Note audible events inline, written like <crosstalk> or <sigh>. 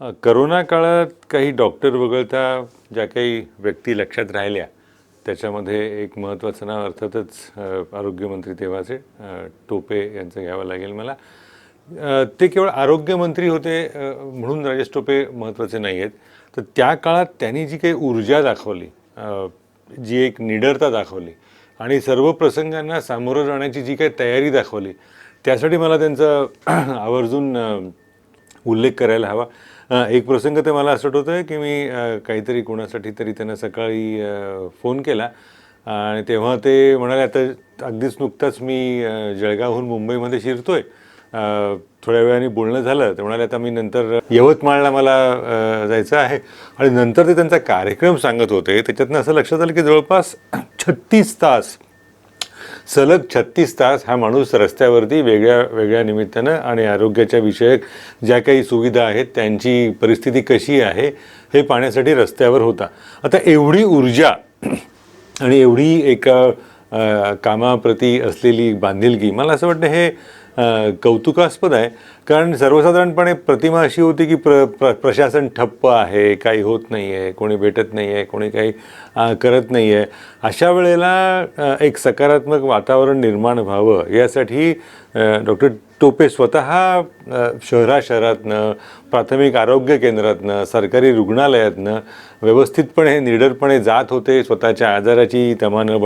Corona काळात काही doctor वगळता ज्या काही व्यक्ती लक्षात राहिल्या त्याच्यामध्ये एक महत्त्वाचं नाव अर्थातच आरोग्यमंत्री तेव्हाचे टोपे यांचं घ्यावं लागेल मला. ते केवळ आरोग्यमंत्री होते म्हणून राजेश टोपे महत्त्वाचे नाही आहेत तर त्या काळात त्यांनी जी काही ऊर्जा दाखवली जी एक निडरता दाखवली आणि सर्व प्रसंगांना सामोरं जाण्याची जी काही तयारी दाखवली त्यासाठी मला त्यांचं <clears throat> आवर्जून उल्लेख करायला हवा. एक प्रसंग ते मला असं आठवतं आहे की मी काहीतरी कोणासाठी तरी त्यांना सकाळी फोन केला. आणि तेव्हा ते म्हणाले आता अगदीच नुकताच मी जळगावहून मुंबईमध्ये शिरतो आहे थोड्या वेळाने बोलणं झालं. ते म्हणाले आता मी नंतर यवतमाळला मला जायचं आहे. आणि नंतर ते त्यांचा कार्यक्रम सांगत होते. त्याच्यातनं असं लक्षात आलं की जवळपास छत्तीस तास सलग छत्तीस तास हा माणूस रस्त्यावरती वेगळ्या वेगळ्या निमित्तानं आणि आरोग्याच्या विषयक ज्या काही सुविधा आहेत त्यांची परिस्थिती कशी आहे हे पाहण्यासाठी रस्त्यावर होता. आता एवढी ऊर्जा आणि एवढी एका कामाप्रती असलेली बांधिलकी मला असं वाटतं हे कौतुकास्पद आहे. कारण सर्वसाधारणपणे प्रतिमा अशी होती की प्र प्र प्रशासन ठप्प आहे काही होत नाही आहे कोणी भेटत नाही आहे कोणी काही करत नाही आहे अशा वेळेला एक सकारात्मक वातावरण निर्माण व्हावं यासाठी डॉक्टर टोपे स्वतः शहरा शहरातनं प्राथमिक आरोग्य केंद्रातनं सरकारी रुग्णालयातनं व्यवस्थितपणे निडरपणे जात होते. स्वतःच्या आजाराची तमा न